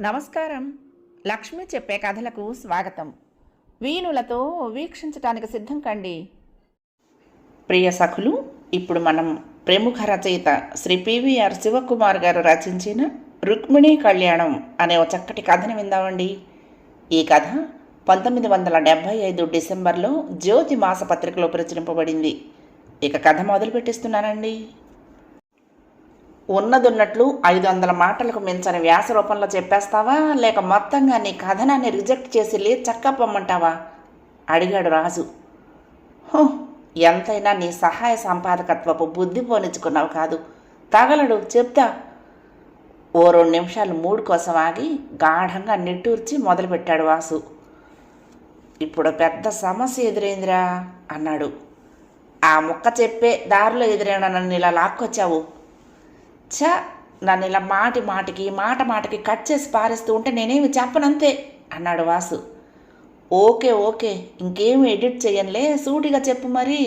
నమస్కారం. లక్ష్మి చెప్పే కథలకు స్వాగతం. వీణులతో వీక్షించటానికి సిద్ధం కండి. ప్రియ సఖులు ఇప్పుడు మనం ప్రముఖ రచయిత శ్రీ పివిఆర్ శివకుమార్ గారు రచించిన రుక్మిణీ కళ్యాణం అనే ఒక చక్కటి కథను విందామండి. ఈ కథ పంతొమ్మిది వందల డెబ్భై ఐదు డిసెంబర్లో జ్యోతి మాసపత్రికలో ప్రచురింపబడింది. ఇక కథ మొదలు పెట్టిస్తున్నానండి ఉన్నదున్నట్లు ఐదు వందల మాటలకు మించని వ్యాస రూపంలో చెప్పేస్తావా? లేక మొత్తంగా నీ కథనాన్ని రిజెక్ట్ చేసి చక్కపమ్మంటావా అడిగాడు రాజు. హో ఎంతైనా నీ సహాయ సంపాదకత్వపు బుద్ధి పోనించుకున్నావు కాదు. తగలడు చెప్తా. ఓ రెండు నిమిషాలు మూడు కోసం ఆగి గాఢంగా నిట్టూర్చి మొదలుపెట్టాడు వాసు. ఇప్పుడు పెద్ద సమస్య ఎదురైందిరా అన్నాడు. ఆ ముక్క చెప్పే దారిలో ఎదురైనా నన్ను ఇలా లాక్కొచ్చావు? ఛ నన్ను ఇలా మాటి మాటికి మాట మాటికి కట్ చేసి పారేస్తూ ఉంటే నేనేమి చెప్పనంతే అన్నాడు వాసు. ఓకే ఓకే ఇంకేమి ఎడిట్ చేయనులే సూటిగా చెప్పు మరి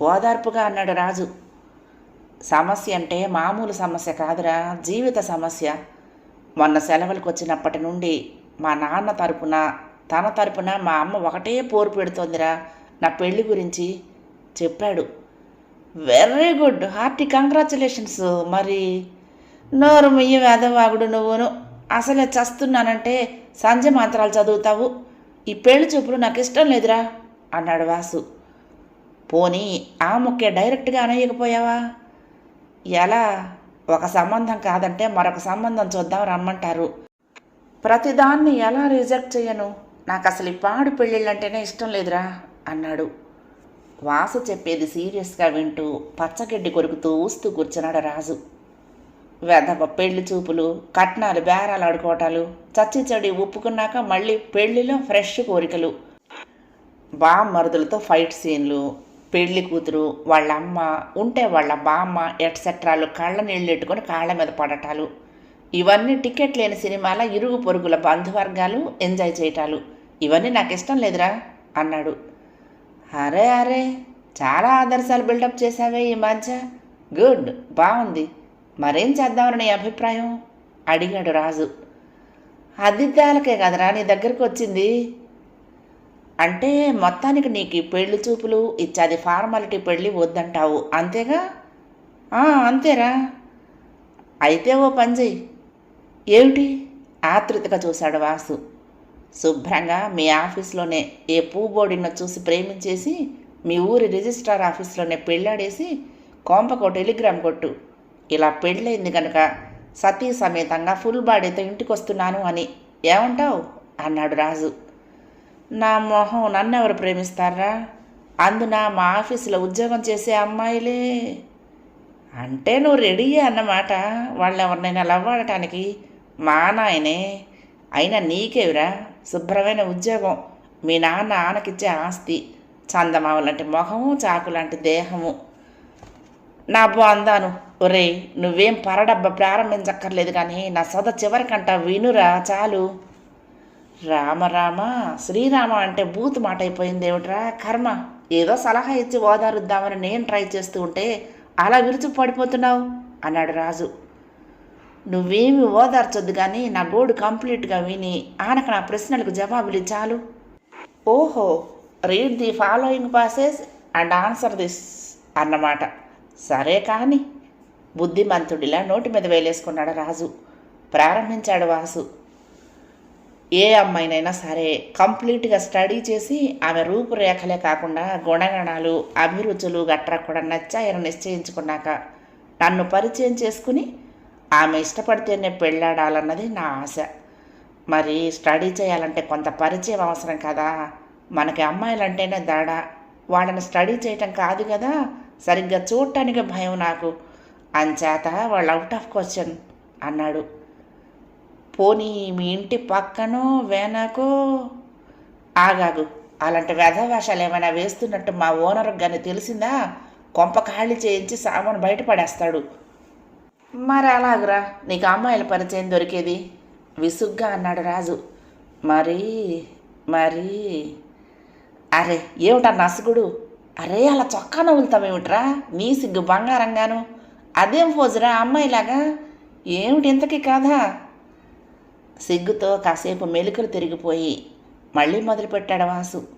ఓదార్పుగా అన్నాడు రాజు. సమస్య అంటే మామూలు సమస్య కాదురా జీవిత సమస్య. మొన్న సెలవులకు వచ్చినప్పటి నుండి మా నాన్న తరపున తన తరపున మా అమ్మ ఒకటే పోరు పెడుతోందిరా. నా పెళ్ళి గురించి చెప్పాడు. Very good. హార్టీ కంగ్రాచులేషన్స్ మరి. నోరు ముయ్యి వేదవాగుడు నువ్వును. అసలే చస్తున్నానంటే సంజ మంత్రాలు చదువుతావు. ఈ పెళ్ళి చూపులు నాకు ఇష్టం లేదురా అన్నాడు వాసు. పోనీ ఆ ముక్కే డైరెక్ట్గా అనయ్యకపోయావా ఎలా? ఒక సంబంధం కాదంటే మరొక సంబంధం చూద్దాం రమ్మంటారు. ప్రతిదాన్ని ఎలా రిజెక్ట్ చేయను? నాకు అసలు ఈ పాడు పెళ్ళిళ్ళంటేనే ఇష్టం లేదురా అన్నాడు. వాసు చెప్పేది సీరియస్గా వింటూ పచ్చగడ్డి కొరుకుతూ ఊస్తూ కూర్చున్నాడు రాజు. వెధవ పెళ్ళి చూపులు కట్నాలు బేరాలు ఆడుకోవటాలు చచ్చి చెడి ఒప్పుకున్నాక మళ్ళీ పెళ్ళిలో ఫ్రెష్ కోరికలు. బామ్మరుదులతో ఫైట్ సీన్లు పెళ్ళి కూతురు వాళ్ళ అమ్మ ఉంటే వాళ్ళ బామ్మ ఎట్సెట్రాలు కళ్ళ నీళ్ళు ఎట్టుకొని కాళ్ళ మీద పడటాలు. ఇవన్నీ టికెట్ లేని సినిమాల ఇరుగు పొరుగుల బంధువర్గాలు ఎంజాయ్ చేయటాలు. ఇవన్నీ నాకు ఇష్టం లేదురా అన్నాడు. అరే అరే చాలా ఆదర్శాలు బిల్డప్ చేశావే ఈ మధ్య. గుడ్ బాగుంది. మరేం చేద్దామని నీ అభిప్రాయం? అడిగాడు రాజు. అతిథ్యాలకే కదరా నీ దగ్గరికి వచ్చింది? అంటే మొత్తానికి నీకు ఈ పెళ్ళి చూపులు ఇచ్చాది ఫార్మాలిటీ పెళ్ళి వద్దంటావు. అంతేగా? "ఆ, అంతేరా. అయితే ఓ పని చెయ్యి. ఏమిటి? ఆతృతగా చూశాడు వాసు. శుభ్రంగా మీ ఆఫీస్లోనే ఏ పూబోడినో చూసి ప్రేమించేసి మీ ఊరి రిజిస్ట్రార్ ఆఫీస్లోనే పెళ్ళాడేసి కోంపకో టెలిగ్రామ్ కొట్టు. ఇలా పెళ్ళైంది కనుక సతీ సమేతంగా ఫుల్ బాడీతో ఇంటికి వస్తున్నాను అని ఏమంటావు? అన్నాడు రాజు. నా మొహం నన్నెవరు ప్రేమిస్తారా? అందున మా ఆఫీసులో ఉద్యోగం చేసే అమ్మాయిలే. అంటే నువ్వు రెడీయే అన్నమాట. వాళ్ళు ఎవరినైనా లవ్వాడటానికి మా నాయనే. అయినా నీకేవిరా? శుభ్రమైన ఉద్యోగం. మీ నాన్న ఆనకిచ్చే ఆస్తి. చందమామ లాంటి మొహము చాకు లాంటి దేహము. నా బాందాను ఒరేయ్ నువ్వేం పరడబ్బ ప్రారంభించక్కర్లేదు కానీ నా సొద చివరికంట వినురా చాలు. రామరామ శ్రీరామ అంటే బూత్ మాట అయిపోయింది ఏమిట్రా? కర్మ. ఏదో సలహా ఇచ్చి ఓదారుద్దామని నేను ట్రై చేస్తూ ఉంటే అలా విరుచు పడిపోతున్నావు? అన్నాడు రాజు. నువ్వేమి ఓదార్చొద్దు కానీ నా గోడు కంప్లీట్గా విని ఆనక నా ప్రశ్నలకు జవాబులు చాలు. ఓహో read the following passes and answer this అన్నమాట. సరే కానీ బుద్ధిమంతుడిలా నోటి మీద వేలేసుకున్నాడు రాజు. ప్రారంభించాడు వాసు. ఏ అమ్మాయినైనా సరే కంప్లీట్గా స్టడీ చేసి ఆమె రూపురేఖలే కాకుండా గుణగణాలు అభిరుచులు గట్రా కూడా నచ్చాయని నిశ్చయించుకున్నాక నన్ను పరిచయం చేసుకుని ఆమె ఇష్టపడితేనే పెళ్ళాడాలన్నది నా ఆశ. మరి స్టడీ చేయాలంటే కొంత పరిచయం అవసరం కదా? మనకి అమ్మాయిలంటేనే దాడ. వాళ్ళని స్టడీ చేయటం కాదు కదా? సరిగ్గా చూడటానికి భయం నాకు. అంచేత వాళ్ళు అవుట్ ఆఫ్ క్వశ్చన్ అన్నాడు. పోనీ మీ ఇంటి పక్కనో వేనాకో? ఆగాగు. అలాంటి వ్యధవేషాలు ఏమైనా వేస్తున్నట్టు మా ఓనర్కి కానీ తెలిసిందా? కొంప ఖాళీ చేయించి సామాను బయటపడేస్తాడు మరి అలాగురా నీకు అమ్మాయిల పరిచయం దొరికేది? విసుగ్గా అన్నాడు రాజు. మరి మరి. అరే ఏమిటా నసుగుడు? అరే అలా చొక్కా నవ్వులుతావేమిట్రా? నీ సిగ్గు బంగారంగాను. అదేం ఫోజురా అమ్మాయిలాగా? ఏమిటి ఇంతకీ కాదా సిగ్గుతో కాసేపు మెలుకలు తిరిగిపోయి మళ్ళీ మొదలుపెట్టాడు వాసు.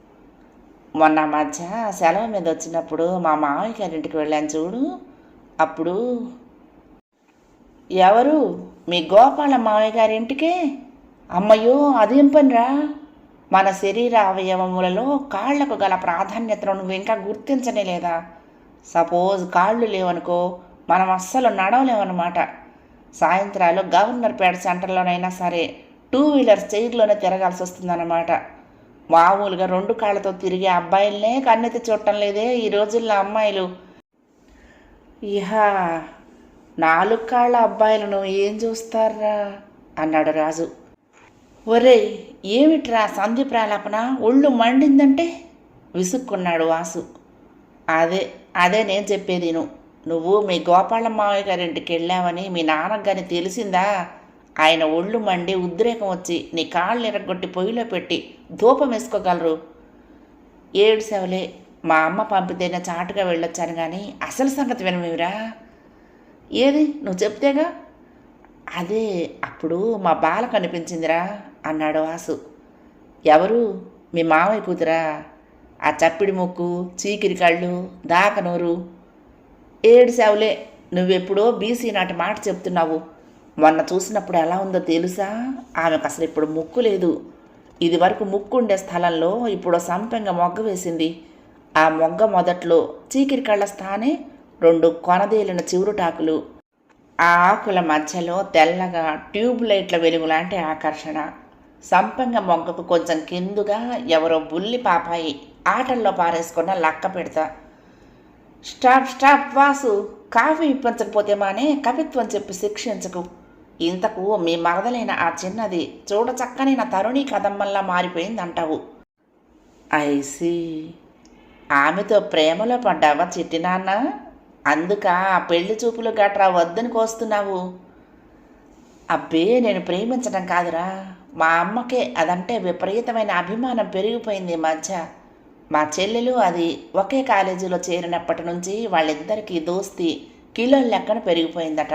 మొన్న మధ్య సెలవు మీద వచ్చినప్పుడు మా మామయ్య గారింటికి వెళ్ళాను చూడు. అప్పుడు ఎవరు? మీ గోపాల మామయ్య గారింటికే? అమ్మయ్యో అదేం పనిరా మన శరీర అవయవములలో కాళ్ళకు గల ప్రాధాన్యతను నువ్వు ఇంకా గుర్తించనే లేదా? సపోజ్ కాళ్ళు లేవనుకో మనం అస్సలు నడవలేమన్నమాట. సాయంత్రాలు గవర్నర్ పేట సెంటర్లోనైనా సరే టూ వీలర్స్ చైర్లోనే తిరగాల్సి వస్తుందన్నమాట. మామూలుగా రెండు కాళ్ళతో తిరిగే అబ్బాయిలనే కన్నెత్తి చూడటం లేదే ఈ రోజుల్లో అమ్మాయిలు. ఇహ నాలుగు కాళ్ళ అబ్బాయిలను ఏం చూస్తారా? అన్నాడు రాజు. ఒరేయ్ ఏమిట్రా సంధి ప్రాలాపన? ఒళ్ళు మండిందంటే? విసుక్కున్నాడు వాసు. అదే అదే నేను చెప్పేది నువ్వు మీ గోపాల మావయ్య గారింటికి వెళ్ళావని మీ నాన్నగారిని తెలిసిందా? ఆయన ఒళ్ళు మండి ఉద్రేకం వచ్చి నీ కాళ్ళు ఎరగొట్టి పొయ్యిలో పెట్టి ధూపం వేసుకోగలరు? ఏడు సెవలే మా అమ్మ పంపితేనే చాటుగా వెళ్ళొచ్చాను కానీ అసలు సంగతి వినమేవిరా ఏది? నువ్వు చెప్తేగా. అదే అప్పుడు మా బాల కనిపించిందిరా అన్నాడు వాసు. ఎవరు? మీ మామయ్య కూతురా? ఆ చప్పిడి ముక్కు చీకిరి కళ్ళు దాకనూరు ఏడు సేవలే నువ్వెప్పుడో బీసీ నాటి మాట చెప్తున్నావు. మొన్న చూసినప్పుడు ఎలా ఉందో తెలుసా? ఆమెకు అసలు ఇప్పుడు ముక్కు లేదు. ఇది వరకు ముక్కు ఉండే స్థలంలో ఇప్పుడు సంపెంగ మొగ్గ వేసింది. ఆ మొగ్గ మొదట్లో చీకిరి కళ్ళ స్థానే రెండు కొనదేలిన చివురుటాకులు ఆ ఆకుల మధ్యలో తెల్లగా ట్యూబ్ లైట్ల వెలుగు లాంటి ఆకర్షణ. సంపెంగ మొగ్గకు కొంచెం కిందుగా ఎవరో బుల్లి పాపాయి ఆటల్లో పారేసుకున్న లక్క పెడతా. స్టాప్ స్టాప్ వాసు కాఫీ ఇప్పించకపోతే మానే కవిత్వం చెప్పి శిక్షించకు. ఇంతకు మీ మరదలైన ఆ చిన్నది చూడచక్కని నా తరుణి కదమ్మల్లా మారిపోయిందంటావు. ఐసి ఆమెతో ప్రేమలో పడ్డావా చిట్టి నాన్న? అందుక ఆ పెళ్ళి చూపులు గట్రా వద్దని కోస్తున్నావు? అబ్బే నేను ప్రేమించడం కాదురా. మా అమ్మకే అదంటే విపరీతమైన అభిమానం పెరిగిపోయింది ఈ మధ్య. మా చెల్లెలు అది ఒకే కాలేజీలో చేరినప్పటి నుంచి వాళ్ళిద్దరికీ దోస్తి కిలోల లెక్కన పెరిగిపోయిందట.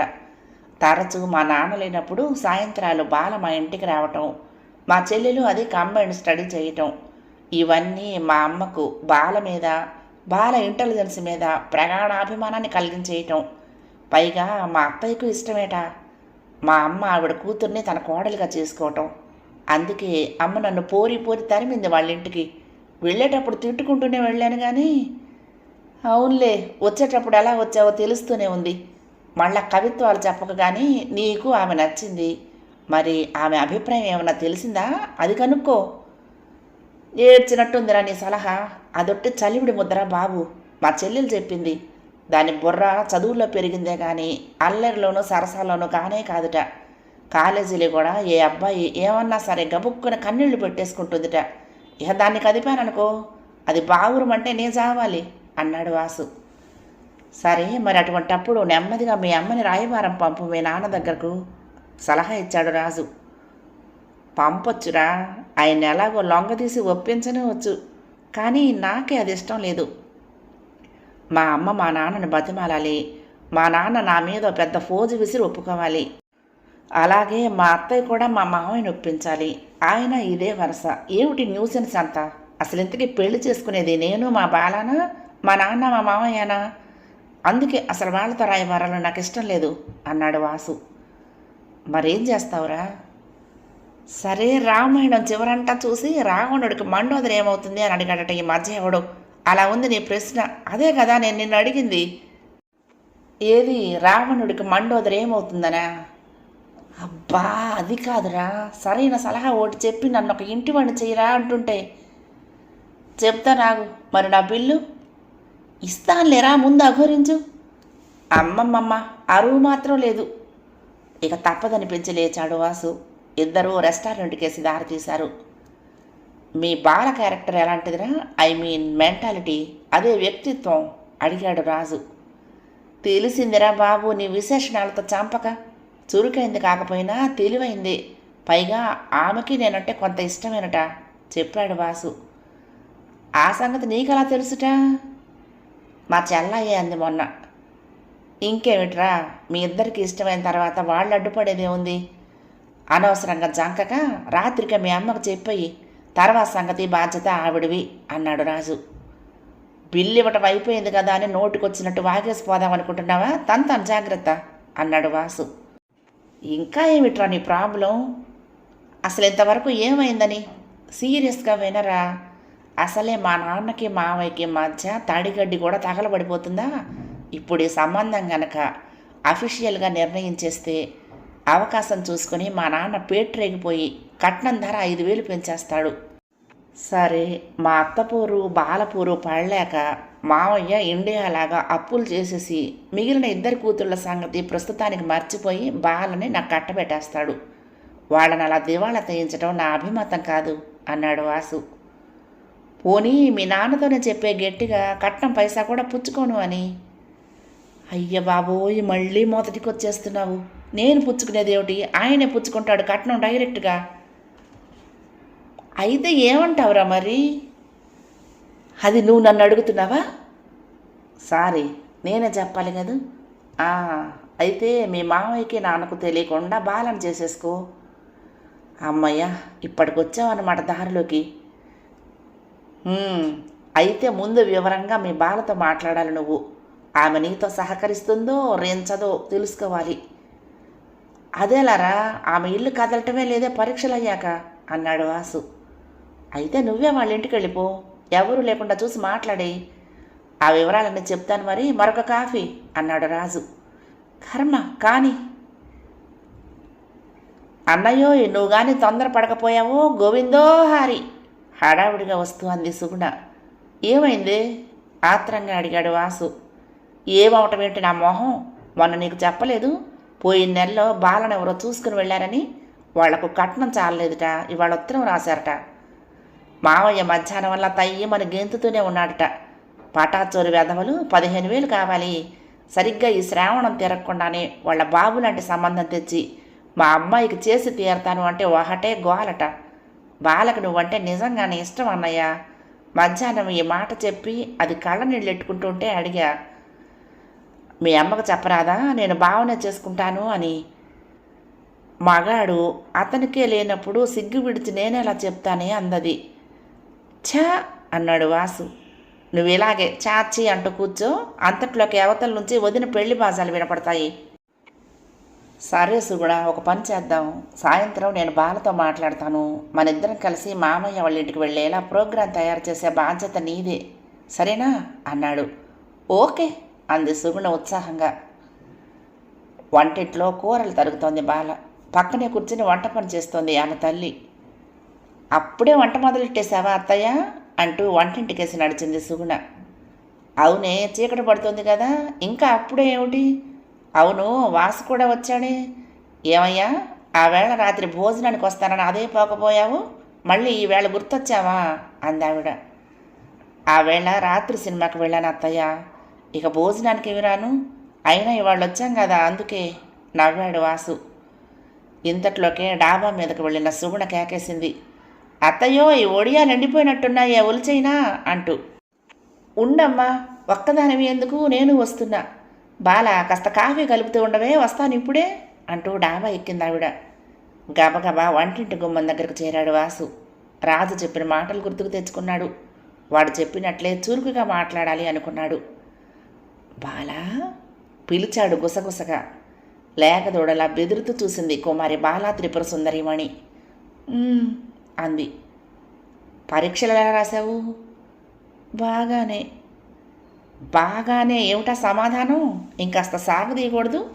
తరచూ మా నాన్న లేనప్పుడు సాయంత్రాలు బాల మా ఇంటికి రావటం మా చెల్లెలు అది కంబైండ్ స్టడీ చేయటం ఇవన్నీ మా అమ్మకు బాల మీద బాల ఇంటెలిజెన్స్ మీద ప్రగాఢాభిమానాన్ని కలిగించేయటం. పైగా మా అత్తయ్యకు ఇష్టమేట. మా అమ్మ ఆవిడ కూతుర్ని తన కోడలిగా చేసుకోవటం. అందుకే అమ్మ నన్ను పోరి పోరి తరిమింది వాళ్ళ ఇంటికి. వెళ్ళేటప్పుడు తిట్టుకుంటూనే వెళ్ళాను కానీ అవునులే వచ్చేటప్పుడు ఎలా వచ్చావో తెలుస్తూనే ఉంది. మళ్ళా కవిత్వాలు చెప్పక కానీ నీకు ఆమె నచ్చింది. మరి ఆమె అభిప్రాయం ఏమైనా తెలిసిందా? అది కనుక్కో. ఏడ్చినట్టుందిరా నీ సలహా. అదొట్టి చలివిడి ముద్ర బాబు. మా చెల్లెలు చెప్పింది. దాని బుర్ర చదువుల్లో పెరిగిందే కానీ అల్లరిలోనూ సరసాలోనూ కానే కాదుట. కాలేజీలో కూడా ఏ అబ్బాయి ఏమన్నా సరే గబుక్కున కన్నీళ్ళు పెట్టేసుకుంటుందిట. ఇక దాన్ని కదిపాననుకో. అది బావురమంటే నే చావాలి అన్నాడు వాసు. సరే మరి అటువంటప్పుడు నెమ్మదిగా మీ అమ్మని రాయబారం పంపు మీ నాన్న దగ్గరకు సలహా ఇచ్చాడు రాజు. పంపొచ్చురా. ఆయన ఎలాగో లొంగదీసి ఒప్పించనే వచ్చు. కానీ నాకే అది ఇష్టం లేదు. మా అమ్మ మా నాన్నని బతిమాలాలి. మా నాన్న నా మీద పెద్ద ఫోజు విసిరి ఒప్పుకోవాలి. అలాగే మా అత్తయ్య కూడా మా మామయ్యని ఒప్పించాలి. ఆయన ఇదే వరుస. ఏమిటి న్యూసెన్స్ అంతా? అసలు ఇంతకీ పెళ్ళి చేసుకునేది నేను మా బాలానా మా నాన్న మా మామయ్యనా? అందుకే అసలు వాళ్ళతో రాయవారాలు నాకు ఇష్టం లేదు అన్నాడు వాసు. మరేం చేస్తావురా? సరే రామాయణం చివరంటా చూసి రావణుడికి మండోదర ఏమవుతుంది అని అడిగాడట ఈ మధ్య ఎవడు. అలా ఉంది నీ ప్రశ్న. అదే కదా నేను నిన్ను అడిగింది. ఏది? రావణుడికి మండోదరి ఏమవుతుందనా? అబ్బా అది కాదురా. సరైన సలహా ఒకటి చెప్పి నన్ను ఒక ఇంటి వాడిని చేయరా అంటుంటే. చెప్తా నాకు మరి నా బిల్లు? ఇస్తానులేరా ముందు అఘోరించు. అమ్మమ్మమ్మ అరువు మాత్రం లేదు. ఇక తప్పదనిపించి లేచాడు వాసు. ఇద్దరూ రెస్టారెంట్కి వేసి దారి తీశారు. మీ Bala character ఎలాంటిదిరా? I mean mentality. అదే వ్యక్తిత్వం అడిగాడు రాజు. తెలిసిందిరా బాబు నీ విశేషణాలతో చంపక. చురుకైంది కాకపోయినా తెలివైంది. పైగా ఆమెకి నేనంటే కొంత ఇష్టమేనట చెప్పాడు వాసు. ఆ సంగతి నీకెలా తెలుసుట? మా చెల్లయ్య అంది మొన్న. ఇంకేమిట్రా? మీ ఇద్దరికి ఇష్టమైన తర్వాత వాళ్ళు అడ్డుపడేదే ఉంది అనవసరంగా జంకక రాత్రికి మీ అమ్మకు చెప్పయి తర్వాత సంగతి బాధ్యత ఆవిడివి అన్నాడు రాజు. బిల్లు ఇవ్వటం అయిపోయింది కదా అని నోటికొచ్చినట్టు వాగేసిపోదాం అనుకుంటున్నావా? తంతాను జాగ్రత్త అన్నాడు వాసు. ఇంకా ఏమిట్రా నీ ప్రాబ్లం? అసలు ఇంతవరకు ఏమైందని? సీరియస్గా వినరా? అసలే మా నాన్నకి మావయ్యకి మధ్య తడిగడ్డి కూడా తగలబడిపోతుందా? ఇప్పుడు ఈ సంబంధం గనక అఫీషియల్గా నిర్ణయించేస్తే అవకాశం చూసుకొని మా నాన్న పేట్రేగిపోయి కట్నం ధర ఐదు వేలు పెంచేస్తాడు. సరే మా అత్తపూరు బాలపూరు పడలేక మావయ్య ఇండియాలాగా అప్పులు చేసేసి మిగిలిన ఇద్దరు కూతుళ్ళ సంగతి ప్రస్తుతానికి మర్చిపోయి బాలని నాకు కట్టబెట్టేస్తాడు. వాళ్ళని అలా దివాళా తెయించడం నా అభిమతం కాదు అన్నాడు వాసు. పోనీ మీ నాన్నతోనే చెప్పే గట్టిగా కట్నం పైసా కూడా పుచ్చుకోను అని. అయ్య బాబోయ్ మళ్ళీ మొదటికి వచ్చేస్తున్నావు నేను పుచ్చుకునేది ఏమిటి? ఆయనే పుచ్చుకుంటాడు కట్నం డైరెక్ట్గా. అయితే ఏమంటావురా మరి? అది నువ్వు నన్ను అడుగుతున్నావా? సారీ నేనే చెప్పాలి కదా. అయితే మీ మామయ్యకి నాన్నకు తెలియకుండా బాలన చేసేసుకో. అమ్మయ్య ఇప్పటికొచ్చావన్నమాట దారిలోకి. అయితే ముందు వివరంగా మీ బాలతో మాట్లాడాలి నువ్వు. ఆమె నీతో సహకరిస్తుందో రేంచదో తెలుసుకోవాలి. అదేలారా ఆమె ఇల్లు కదలటమే లేదే పరీక్షలు అయ్యాక అన్నాడు వాసు. అయితే నువ్వే వాళ్ళ ఇంటికి వెళ్ళిపో ఎవరు లేకుండా చూసి మాట్లాడే ఆ వివరాలన్నీ చెప్తాను మరి మరొక కాఫీ అన్నాడు రాజు. కర్మ కాని. అన్నయ్యో నువ్వు కానీ తొందర పడకపోయావో గోవిందో హారి హడావిడిగా వస్తూ అంది సుగుణ. ఏమైంది? ఆత్రంగా అడిగాడు వాసు. ఏమవటం ఏంటి నా మొహం? మొన్న నీకు చెప్పలేదు? పోయిన నెలలో బాలను ఎవరో చూసుకుని వెళ్ళారని వాళ్ళకు కట్నం చాలలేదుట ఇవాళ ఉత్తరం రాశారట. మావయ్య మధ్యాహ్నం వల్ల తయ్యమని గెంతుతూనే ఉన్నాడట. పటాచోరు వెధవలు పదిహేను వేలు కావాలి. సరిగ్గా ఈ శ్రావణం తిరగకుండానే వాళ్ళ బాబు లాంటి సంబంధం తెచ్చి మా అమ్మాయికి చేసి తీరతాను అంటే ఒకటే గోలట. బాలకు నువ్వంటే నిజంగానే ఇష్టం అన్నయ్య. మధ్యాహ్నం ఈ మాట చెప్పి అది కళ్ళ నీళ్ళెట్టుకుంటుంటే అడిగా. మీ అమ్మకు చెప్పరాదా? నేను భావన చేసుకుంటాను అని. మగాడు అతనికే లేనప్పుడు సిగ్గు విడిచి నేనెలా చెప్తానే అందది. ఛా! అన్నాడు వాసు. నువ్వు ఇలాగే చాచి అంటూ కూర్చో అంతట్లోకి అవతల నుంచి వదిన పెళ్ళి బాజాలు వినపడతాయి. సరే సుగుణ ఒక పని చేద్దాం. సాయంత్రం నేను బాలతో మాట్లాడతాను. మన ఇద్దరం కలిసి మామయ్య వాళ్ళ ఇంటికి వెళ్ళేలా ప్రోగ్రాం తయారు చేసే బాధ్యత నీదే. సరేనా? అన్నాడు. ఓకే. అంది సుగుణ ఉత్సాహంగా. వంటింట్లో కూరలు తరుగుతోంది బాల. పక్కనే కూర్చుని వంట పని చేస్తోంది ఆమె తల్లి. అప్పుడే వంట మొదలెట్టేశావా అత్తయ్య? అంటూ వంటింటికేసి నడిచింది సుగుణ. అవునే చీకటి పడుతుంది కదా ఇంకా అప్పుడే ఏమిటి? అవును వాసు కూడా వచ్చాడే. ఏమయ్యా ఆ వేళ రాత్రి భోజనానికి వస్తానని అదే పోకపోయావు? మళ్ళీ ఈ వేళ గుర్తొచ్చావా? అందావిడ. ఆ వేళ రాత్రి సినిమాకి వెళ్ళాను అత్తయ్య. ఇక భోజనానికి ఏమి రాను? అయినా ఇవాళ వచ్చాం కదా అందుకే నవ్వాడు వాసు. ఇంతట్లోకే డాబా మీదకి వెళ్ళిన సుగుణ కేకేసింది. అత్తయ్యో ఈ ఒడియాలు ఎండిపోయినట్టున్నాయే ఒలిచైనా అంటూ. ఉండమ్మా ఒక్కదానివి ఎందుకు? నేను వస్తున్నా. బాల కాస్త కాఫీ కలుపుతూ ఉండవే వస్తాను ఇప్పుడే అంటూ డాబా ఎక్కింది ఆవిడ. గబగబా వంటింటి గుమ్మం దగ్గరకు చేరాడు వాసు. రాజు చెప్పిన మాటలు గుర్తుకు తెచ్చుకున్నాడు. వాడు చెప్పినట్లే చురుకుగా మాట్లాడాలి అనుకున్నాడు. బాలా? పిలిచాడు గుసగుసగా. లేకదోడలా బెదురుతూ చూసింది కుమారి బాలా త్రిపుర సుందరిమణి. అంది. పరీక్షలు ఎలా రాశావు? బాగానే. బాగానే ఏమిటా సమాధానం? ఇంకాస్త సాగదీయకూడదు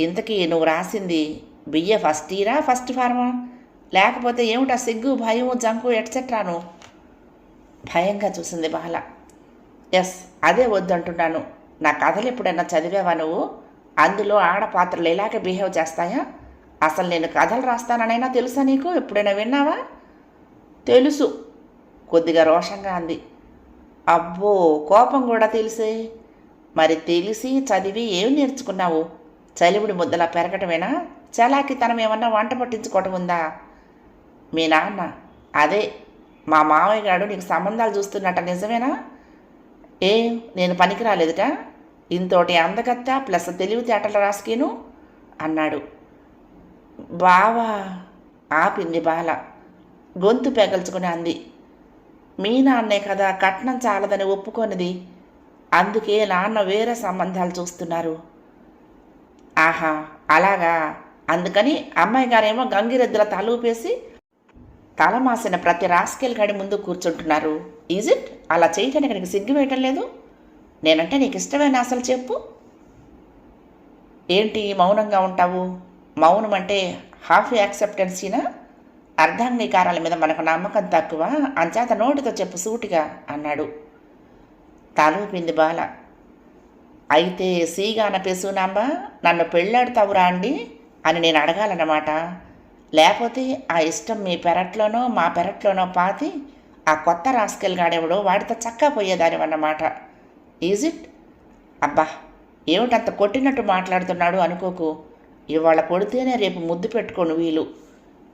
ఇంతకీ నువ్వు రాసింది బిఏ ఫస్ట్ ఇయరా ఫస్ట్ ఫార్మా? లేకపోతే ఏమిటా సిగ్గు భయం జంకు ఎట్సెట్రాను భయంగా చూసింది బాల. ఎస్ అదే వద్దంటున్నాను. నా కథలు ఎప్పుడైనా చదివావా నువ్వు? అందులో ఆడపాత్రలు ఇలాగే బిహేవ్ చేస్తాయా? అసలు నేను కథలు రాస్తాననైనా తెలుసా నీకు? ఎప్పుడైనా విన్నావా? తెలుసు. కొద్దిగా రోషంగా అంది. అబ్బో కోపం కూడా తెలిసే. మరి తెలిసి చదివి ఏం నేర్చుకున్నావు? చలివిడి ముద్దలా పెరగటమేనా? చలాకితనం ఏమన్నా వంట పట్టించుకోవటం ఉందా? మీ నాన్న అదే మా మామయ్య గారు నీకు సంబంధాలు చూస్తున్నట్ట నిజమేనా? ఏ నేను పనికి రాలేదుట? ఇంతోటి అందగత్త ప్లస్ తెలివితేటల రాసుకేను అన్నాడు. బావా ఆపింది బాల. గొంతు పెగల్చుకుని అంది. మీ నాన్నే కదా కట్నం చాలదని ఒప్పుకొనిది. అందుకే నాన్న వేరే సంబంధాలు చూస్తున్నారు. ఆహా అలాగా. అందుకని అమ్మాయి గారేమో గంగిరెద్దుల తలూపేసి తలమాసిన ప్రతి రాస్కెల్ గడి ముందు కూర్చుంటున్నారు. ఈజ్ ఇట్ అలా చేయటానికి నీకు సిగ్గు వేయటం లేదు? నేనంటే నీకు ఇష్టమైన అసలు చెప్పు. ఏంటి మౌనంగా ఉంటావు? మౌనం అంటే హాఫ్ యాక్సెప్టెన్సీనా అర్ధాంగీకారాల మీద మనకు నమ్మకం తక్కువ. అంచేత నోటితో చెప్పు సూటిగా అన్నాడు. తలూపింది బాల. అయితే సీగాన పెసునాంబ నన్ను పెళ్ళాడుతావురా అండి అని నేను అడగాలన్నమాట. లేకపోతే ఆ ఇష్టం మీ పెరట్లోనో మా పెరట్లోనో పాతి ఆ కొత్త రాస్కెల్ గాడెవడో వాడితో చక్కా పోయేదానివన్నమాట ఈజ్ ఇట్ అబ్బా ఏమిటంత కొట్టినట్టు మాట్లాడుతున్నాడు అనుకోకు. ఇవాళ కొడితేనే రేపు ముద్దు పెట్టుకోను వీలు.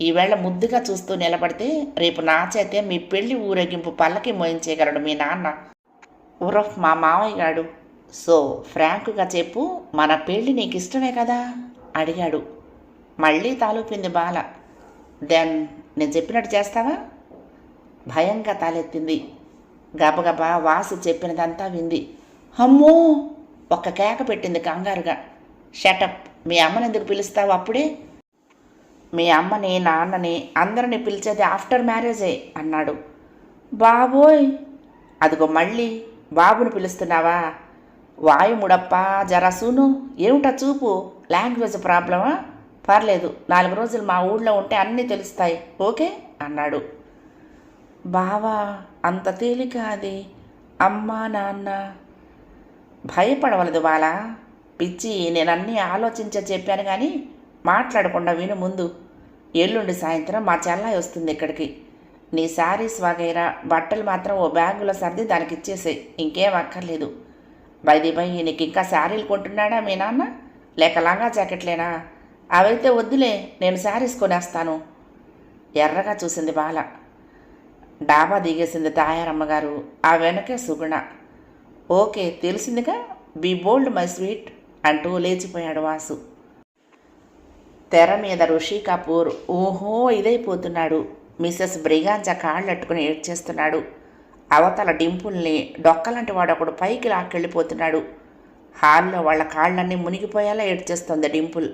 ఈవేళ ముద్దుగా చూస్తూ నిలబడితే రేపు నా చేతే మీ పెళ్ళి ఊరేగింపు పల్లకి మోయించేయగలడు మీ నాన్న. ఉరఫ్ మా మావయ్య గాడు. సో ఫ్రాంకుగా చెప్పు మన పెళ్ళి నీకు ఇష్టమే కదా? అడిగాడు. మళ్ళీ తాలూపింది బాల. దెన్ నేను చెప్పినట్టు చేస్తావా? భయంగా తలెత్తింది. గబగబా వాసు చెప్పినదంతా వింది. అమ్మో! ఒక్క కేక పెట్టింది కంగారుగా. షటప్ మీ అమ్మని ఎందుకు పిలుస్తావు అప్పుడే? మీ అమ్మని నాన్నని అందరిని పిలిచేది ఆఫ్టర్ మ్యారేజే అన్నాడు. బాబోయ్! అదిగో మళ్ళీ బాబుని పిలుస్తున్నావా? వాయుముడప్ప జరాసూను ఏమిటా చూపు? లాంగ్వేజ్ ప్రాబ్లమా? పర్లేదు నాలుగు రోజులు మా ఊళ్ళో ఉంటే అన్నీ తెలుస్తాయి ఓకే? అన్నాడు. బావా అంత తేలిక అది. అమ్మా నాన్న. భయపడవలదు వాళ్ళ పిచ్చి నేను అన్నీ ఆలోచించే చెప్పాను కానీ మాట్లాడకుండా విను ముందు. ఎల్లుండి సాయంత్రం మా చెల్లాయి వస్తుంది ఇక్కడికి. నీ శారీస్ వగైరా బట్టలు మాత్రం ఓ బ్యాగులో సర్ది దానికి ఇచ్చేసే ఇంకేం అక్కర్లేదు. బైది బై నీకు ఇంకా శారీలు కొంటున్నాడా మీ నాన్న? లేక లంగా జాకెట్లేనా? అవైతే వద్దులే నేను శారీస్ కొనేస్తాను. ఎర్రగా చూసింది బాల. డాబా దిగేసింది తాయారమ్మగారు ఆ వెనకే సుగుణ. ఓకే తెలిసిందిగా? బీ బోల్డ్ మై స్వీట్ అంటూ లేచిపోయాడు వాసు. తెర మీద ఋషి కపూర్. ఓహో ఇదైపోతున్నాడు. మిస్సెస్ బ్రిగాంజా కాళ్ళట్టుకుని ఏడ్చేస్తున్నాడు. అవతల డింపుల్ని డొక్కలాంటి వాడు ఒకడు పైకి లాక్కెళ్ళిపోతున్నాడు. హాల్లో వాళ్ళ కాళ్ళన్నీ మునిగిపోయేలా ఏడ్చేస్తుంది డింపుల్.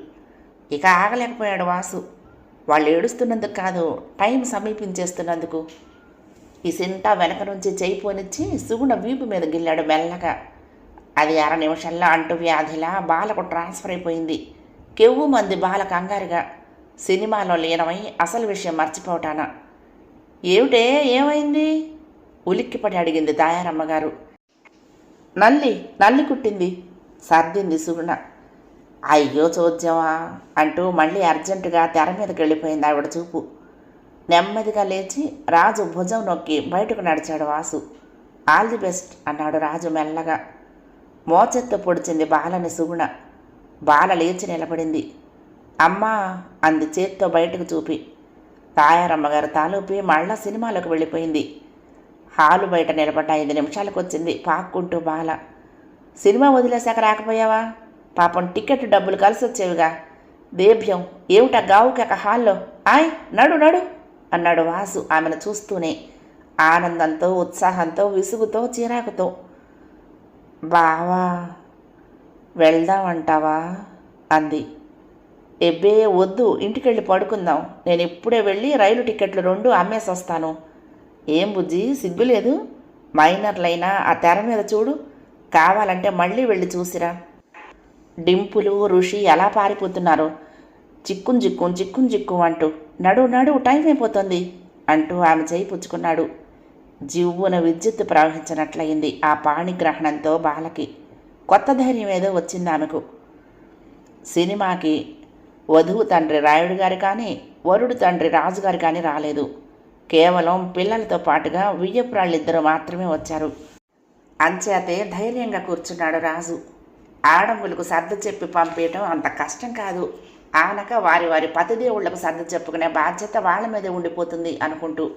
ఇక ఆగలేకపోయాడు వాసు. వాళ్ళు ఏడుస్తున్నందుకు కాదు టైం సమీపించేస్తున్నందుకు. ఈ సింటా వెనక నుంచి చేయి పోనిచ్చి సుగుణ వీపు మీద గిల్లాడు మెల్లగా. అది అర నిమిషంలో అంటూ వ్యాధిలా బాలకు ట్రాన్స్ఫర్ అయిపోయింది. కెవ్వు మంది బాల కంగారుగా. సినిమాలో లీనమై అసలు విషయం మర్చిపోవటాన. ఏమిటే? ఏమైంది? ఉలిక్కిపడి అడిగింది దాయారమ్మగారు. నల్లి నల్లి కుట్టింది. సర్దింది సుగుణ. అయ్యో చూద్దామా అంటూ మళ్ళీ అర్జెంటుగా తెర మీదకి వెళ్ళిపోయింది ఆవిడ చూపు. నెమ్మదిగా లేచి రాజు భుజం నొక్కి బయటకు నడిచాడు వాసు. ఆల్ ది బెస్ట్ అన్నాడు రాజు మెల్లగా. మోచెత్త పొడిచింది బాలని సుగుణ. బాల లేచి నిలబడింది. అమ్మా అంది చేత్తో బయటకు చూపి. తాయారమ్మగారు తాలూపి మళ్ళా సినిమాలోకి వెళ్ళిపోయింది. హాలు బయట నిలబడ్డ ఐదు నిమిషాలకు వచ్చింది పాక్కుంటూ బాల. సినిమా వదిలేశాక రాకపోయావా? పాపం టికెట్ డబ్బులు కలిసి వచ్చేవిగా దేభ్యం ఏమిటా గావుకెక హాల్లో? ఆయ్ నడు నడు. అన్నాడు వాసు ఆమెను చూస్తూనే. ఆనందంతో ఉత్సాహంతో విసుగుతో చిరాకుతో. బావా వెళ్దామంటావా? అంది. ఎబ్బే వద్దు ఇంటికెళ్ళి పడుకుందాం. నేను ఇప్పుడే వెళ్ళి రైలు టికెట్లు రెండు అమ్మేసి వస్తాను ఏం బుజ్జి సిగ్గులేదు? మైనర్లైనా ఆ తెర మీద చూడు. కావాలంటే మళ్ళీ వెళ్ళి చూసిరా. డింపులు ఋషి ఎలా పారిపోతున్నారు? చిక్కున్ చిక్కున్ చిక్కున్ చిక్కు అంటూ నడు నడు టైం అయిపోతుంది అంటూ ఆమె చేయి పుచ్చుకున్నాడు. జివ్వున విద్యుత్ ప్రవహించినట్లయింది ఆ పాణిగ్రహణంతో బాలకి. కొత్త ధైర్యం ఏదో వచ్చింది ఆమెకు. సినిమాకి వధువు తండ్రి రాయుడు గారు కానీ వరుడు తండ్రి రాజుగారు కానీ రాలేదు. కేవలం పిల్లలతో పాటుగా వియ్యపురాళ్ళిద్దరూ మాత్రమే వచ్చారు. అంచేతే ధైర్యంగా కూర్చున్నాడు రాజు. ఆడంగులకు సర్దు చెప్పి పంపేయటం అంత కష్టం కాదు. ఆనక వారి వారి పతిదేవుళ్ళకు సర్ది చెప్పుకునే బాధ్యత వాళ్ళ మీద ఉండిపోతుంది అనుకుంటూ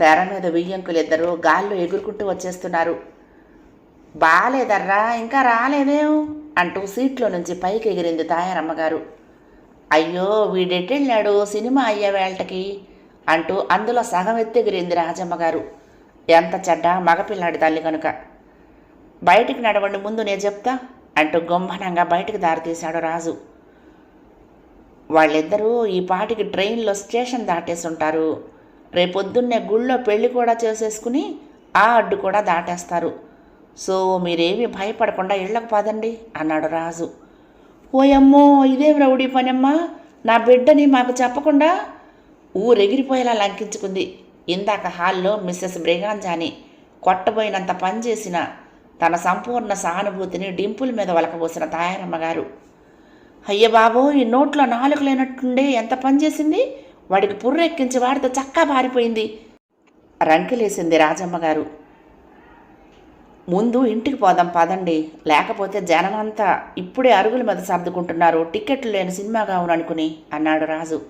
తెర మీద వియ్యంకులిద్దరూ గాల్లో ఎగురుకుంటూ వచ్చేస్తున్నారు. బాలేదర్రా ఇంకా రాలేదేం? అంటూ సీట్లో నుంచి పైకి ఎగిరింది తాయారమ్మగారు. అయ్యో వీడెట్టెళ్ళాడు? సినిమా అయ్యే వేళటకి అంటూ అందులో సగం ఎత్తెగిరింది రాజమ్మగారు. ఎంత చెడ్డ మగపిల్లాడి తల్లి కనుక. బయటికి నడవండి ముందు నేను చెప్తా అంటూ గుంభనంగా బయటికి దారితీశాడు రాజు. వాళ్ళిద్దరూ ఈ పాటికి ట్రైన్లో స్టేషన్ దాటేసి ఉంటారు. రేపొద్దున్నే గుళ్ళో పెళ్ళి కూడా చేసేసుకుని ఆ అడ్డు కూడా దాటేస్తారు. సో మీరేమీ భయపడకుండా ఇళ్ళకు పదండి అన్నాడు రాజు. ఓయమ్మో ఇదేం రౌడీ పనమ్మా నా బిడ్డని మాకు చెప్పకుండా? ఊరెగిరిపోయేలా లంకించుకుంది. ఇందాక హాల్లో మిస్సెస్ బ్రిగాంజాని కొట్టబోయినంత పనిచేసిన తన సంపూర్ణ సానుభూతిని డింపుల్ మీద వలకబోసిన తాయారమ్మ గారు. అయ్య బాబో ఈ నోట్లో నాలుగు లేనట్టుండే ఎంత పనిచేసింది వాడికి పుర్రెక్కించి వాడితో చక్కా పారిపోయింది. రంకిలేసింది రాజమ్మ గారు. ముందు ఇంటికి పోదాం పదండి. లేకపోతే జనమంతా ఇప్పుడే అరుగుల మీద సర్దుకుంటున్నారు. టికెట్లు లేని సినిమా కావును అనుకుని అన్నాడు రాజు.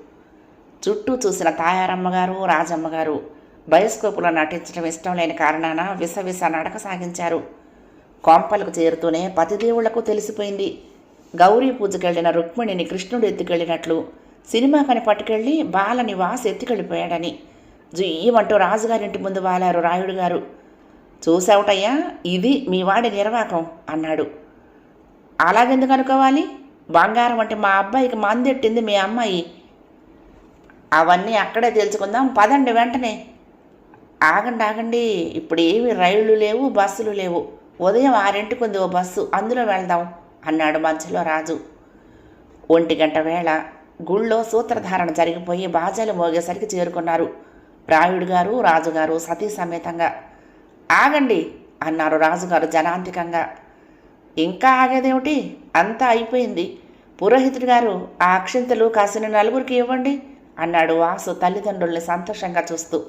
చుట్టూ చూసిన తాయారమ్మగారు రాజమ్మగారు బయోస్కోపులో నటించడం ఇష్టం లేని కారణాన విసవిస నడక సాగించారు. కొంపలకు చేరుతూనే పతిదేవుళ్ళకు తెలిసిపోయింది. గౌరీ పూజకెళ్ళిన రుక్మిణిని కృష్ణుడు ఎత్తుకెళ్ళినట్లు సినిమా కని పట్టుకెళ్ళి బాలని వాసు ఎత్తుకెళ్ళిపోయాడని. జుయ్యమంటూ రాజుగారింటి ముందు వాలారు రాయుడు గారు. చూసావుటయ్యా ఇది మీ వాడి నిర్వాకం అన్నాడు. అలాగెందుకు అనుకోవాలి? బంగారం అంటే మా అబ్బాయికి మందెట్టింది మీ అమ్మాయి. అవన్నీ అక్కడే తెలుసుకుందాం పదండి వెంటనే. ఆగండి ఆగండి ఇప్పుడు ఏమి రైళ్ళు లేవు బస్సులు లేవు. ఉదయం ఆరింటికి ఉంది ఓ బస్సు అందులో వెళ్దాం. అన్నాడు మధ్యలో రాజు. ఒంటి గంట వేళ గుళ్ళో సూత్రధారణ జరిగిపోయి బాజాలు మోగేసరికి చేరుకున్నారు. రాయుడు గారు రాజుగారు సతీ సమేతంగా ఆగండి అన్నారు రాజుగారు జనాంతికంగా. ఇంకా ఆగేదేమిటి? అంతా అయిపోయింది. పురోహితుడు గారు ఆ అక్షింతలు కాసిన నలుగురికి ఇవ్వండి అన్నాడు వాసు తల్లిదండ్రుల్ని సంతోషంగా చూస్తూ.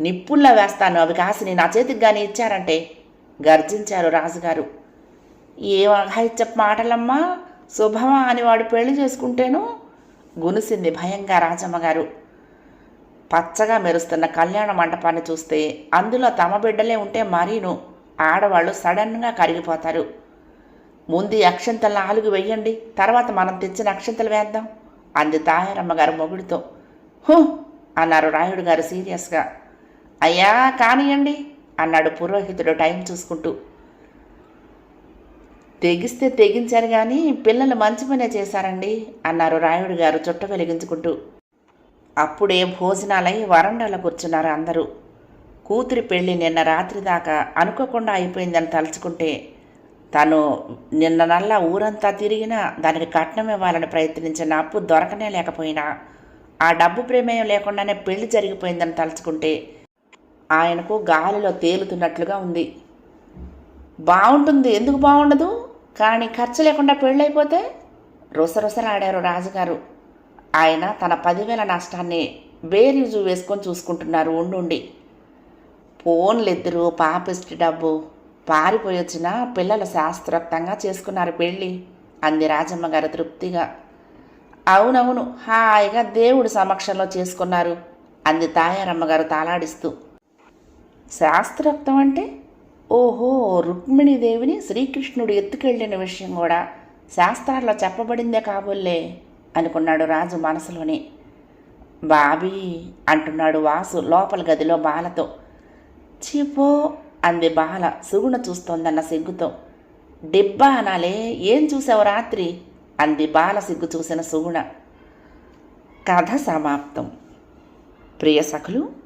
నిప్పుల్లా వేస్తాను అవి కాసిని నా చేతికి కానీ ఇచ్చారంటే గర్జించారు రాజుగారు. ఏ అఘాయిత్య మాటలమ్మా శుభమా అని వాడు పెళ్ళి చేసుకుంటేను గునిసింది భయంగా రాజమ్మగారు పచ్చగా మెరుస్తున్న కళ్యాణ మంటపాన్ని చూస్తే అందులో తమ బిడ్డలే ఉంటే మరీను. ఆడవాళ్ళు సడన్గా కరిగిపోతారు. ముందు ఈ అక్షంతల నాలుగు వెయ్యండి తర్వాత మనం తెచ్చిన అక్షంతలు వేద్దాం అంది తాయారమ్మ గారు మొగుడితో. హూ అన్నారు రాయుడు గారు సీరియస్గా. అయ్యా కానియండి అన్నాడు పురోహితుడు టైం చూసుకుంటూ. తెగిస్తే తెగించారు కానీ పిల్లలు మంచి పనే చేశారండి అన్నారు రాయుడు గారు చుట్ట వెలిగించుకుంటూ. అప్పుడే భోజనాలై వరండాలో కూర్చున్నారు అందరూ. కూతురి పెళ్ళి నిన్న రాత్రి దాకా అనుకోకుండా అయిపోయిందని తలుచుకుంటే తను నిన్న నల్లా ఊరంతా తిరిగినా దానికి కట్నం ఇవ్వాలని ప్రయత్నించిన అప్పు దొరకనే లేకపోయినా ఆ డబ్బు ప్రమేయం లేకుండానే పెళ్ళి జరిగిపోయిందని తలుచుకుంటే ఆయనకు గాలిలో తేలుతున్నట్లుగా ఉంది. బాగుంటుంది ఎందుకు బాగుండదు కానీ ఖర్చు లేకుండా పెళ్ళైపోతే రుసరుసలాడారు రాజుగారు. ఆయన తన పదివేల నష్టాన్ని బేరీజు వేసుకొని చూసుకుంటున్నారు ఉండుండి. ఫోన్లిద్దరు పాపిస్ట్ డబ్బు. పారిపోయొచ్చిన పిల్లలు శాస్త్రోక్తంగా చేసుకున్నారు పెళ్ళి అంది రాజమ్మ గారు తృప్తిగా. అవునవును హాయిగా దేవుడి సమక్షంలో చేసుకున్నారు అంది తాయారమ్మ గారు తాలాడిస్తూ శాస్త్రోక్తం అంటే ఓహో రుక్మిణీదేవిని శ్రీకృష్ణుడు ఎత్తుకెళ్ళిన విషయం కూడా శాస్త్రాల్లో చెప్పబడిందే కాబోల్లే అనుకున్నాడు రాజు మనసులోనే. బాబీ అంటున్నాడు వాసు లోపల గదిలో బాలతో. చీపో అంది బాల సుగుణ చూస్తోందన్న సిగ్గుతో. డిబ్బా అనాలే ఏం చూసావు రాత్రి? అంది బాల సిగ్గు చూసిన సుగుణ. కథ సమాప్తం. ప్రియ సఖులు